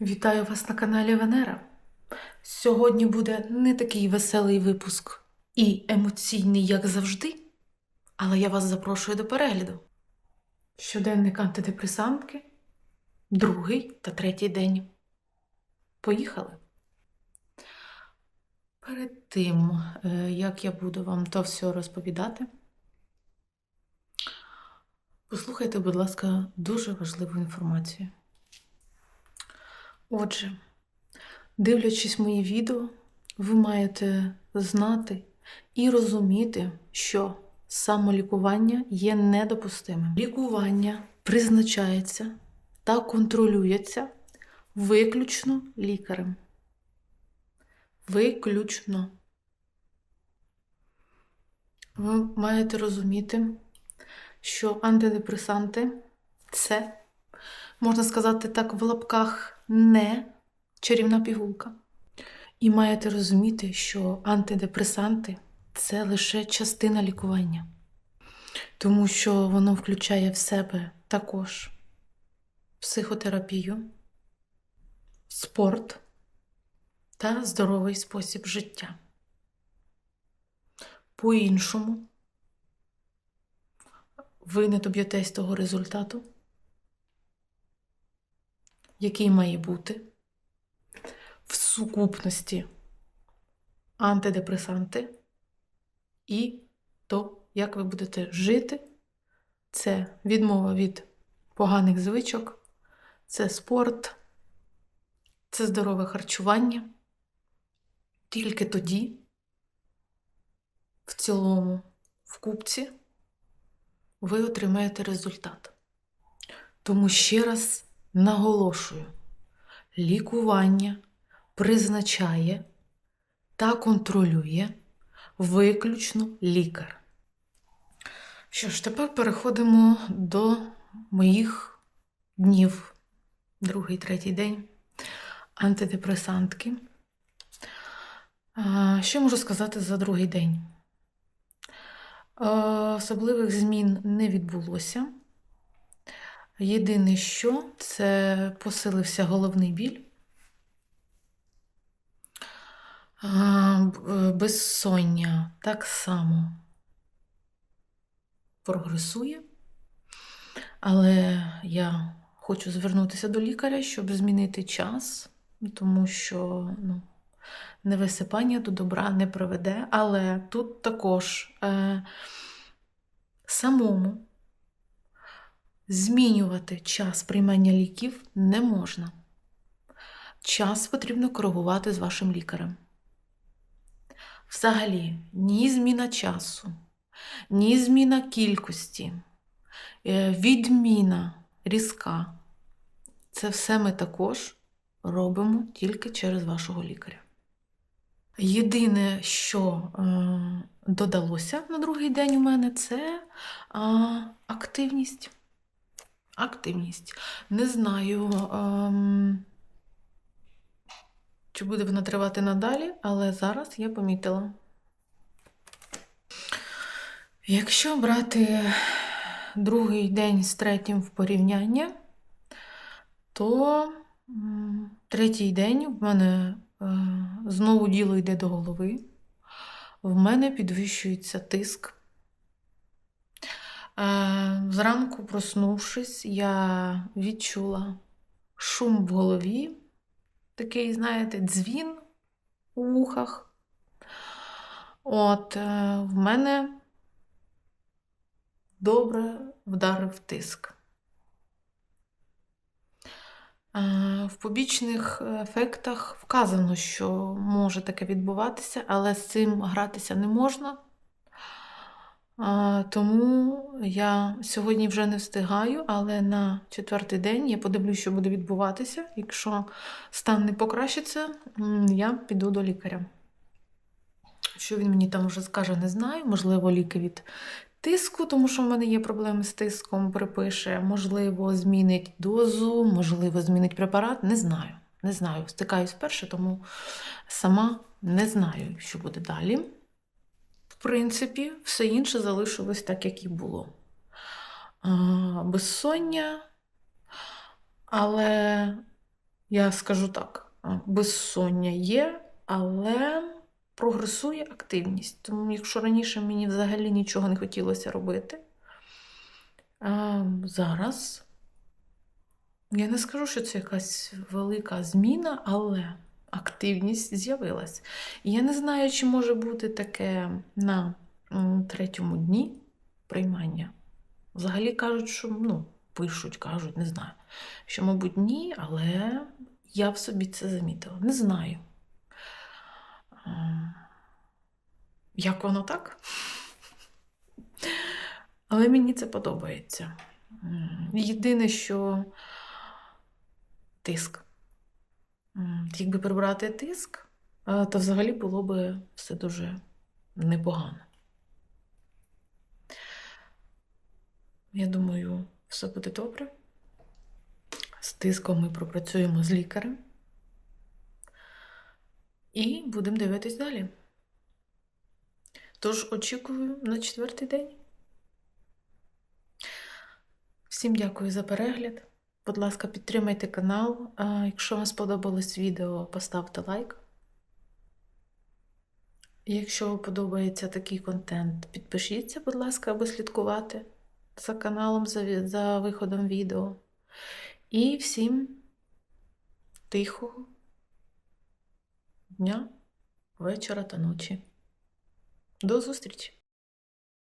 Вітаю вас на каналі Венера. Сьогодні буде не такий веселий випуск і емоційний, як завжди, але я вас запрошую до перегляду. Щоденник антидепресантки, другий та третій день. Поїхали. Перед тим, е, як я буду вам то все розповідати, послухайте, будь ласка, дуже важливу інформацію. Отже, дивлячись мої відео, ви маєте знати і розуміти, що самолікування є недопустимим. Лікування призначається та контролюється виключно лікарем. Виключно. Ви маєте розуміти, що антидепресанти це, можна сказати так, в лапках не чарівна пігулка. І маєте розуміти, що антидепресанти це лише частина лікування, тому що воно включає в себе також психотерапію, спорт та здоровий спосіб життя. По-іншому, ви не доб'єтесь того результату, який має бути в сукупності антидепресанти і то, як ви будете жити. Це відмова від поганих звичок, це спорт, це здорове харчування. Тільки тоді, в цілому, в купці, ви отримаєте результат. Тому ще раз наголошую, лікування призначає та контролює виключно лікар. Що ж, тепер переходимо до моїх днів, другий, третій день антидепресантки. Що можу сказати за другий день? Е, Особливих змін не відбулося. Єдине, що це посилився головний біль, безсоння так само прогресує, але я хочу звернутися до лікаря, щоб змінити час, тому що ну, невисипання до добра не приведе. Але тут також е, самому змінювати час приймання ліків не можна. Час потрібно коригувати з вашим лікарем. Взагалі, ні зміна часу, ні зміна кількості, е, відміна різка. Це все ми також робимо тільки через вашого лікаря. Єдине, що е, додалося на другий день у мене, це активність. Активність. Не знаю, ем, чи буде вона тривати надалі, але зараз я помітила. Якщо брати другий день з третім в порівняння, то третій день в мене е, знову діло йде до голови. В мене підвищується тиск. Зранку, проснувшись, я відчула шум в голові, такий, знаєте, дзвін у вухах. От, е, в мене добре вдарив тиск. В побічних ефектах вказано, що може таке відбуватися, але з цим гратися не можна. А, Тому я сьогодні вже не встигаю, але на четвертий день я подивлюсь, що буде відбуватися. Якщо стан не покращиться, я піду до лікаря. Що він мені там вже скаже, не знаю. Можливо, ліки від тиску, тому що в мене є проблеми з тиском, припише. Можливо, змінить дозу, можливо, змінить препарат. Не знаю. Не знаю. Стикаюсь вперше, тому сама не знаю, що буде далі. Принципі, все інше залишилось так, як і було. Безсоння, але Я скажу так, безсоння є, але прогресує активність. Тому, якщо раніше мені взагалі нічого не хотілося робити, зараз я не скажу, що це якась велика зміна, але активність з'явилась. Я не знаю, чи може бути таке на третьому дні приймання. Взагалі кажуть, що ну, пишуть, кажуть, не знаю. Що, мабуть, ні, але я в собі це замітила. Не знаю. Як воно так? Але мені це подобається. Єдине, що тиск. Якби прибрати тиск, е, то взагалі було би все дуже непогано. Я думаю, все буде добре. З тиском ми пропрацюємо з лікарем. І будемо дивитись далі. Тож очікую на четвертий день. Всім дякую за перегляд. Будь ласка, підтримайте канал. Якщо вам сподобалось відео, поставте лайк. Якщо подобається такий контент, підпишіться, будь ласка, аби слідкувати за каналом, за, за виходом відео. І всім тихого дня, вечора та ночі. До зустрічі!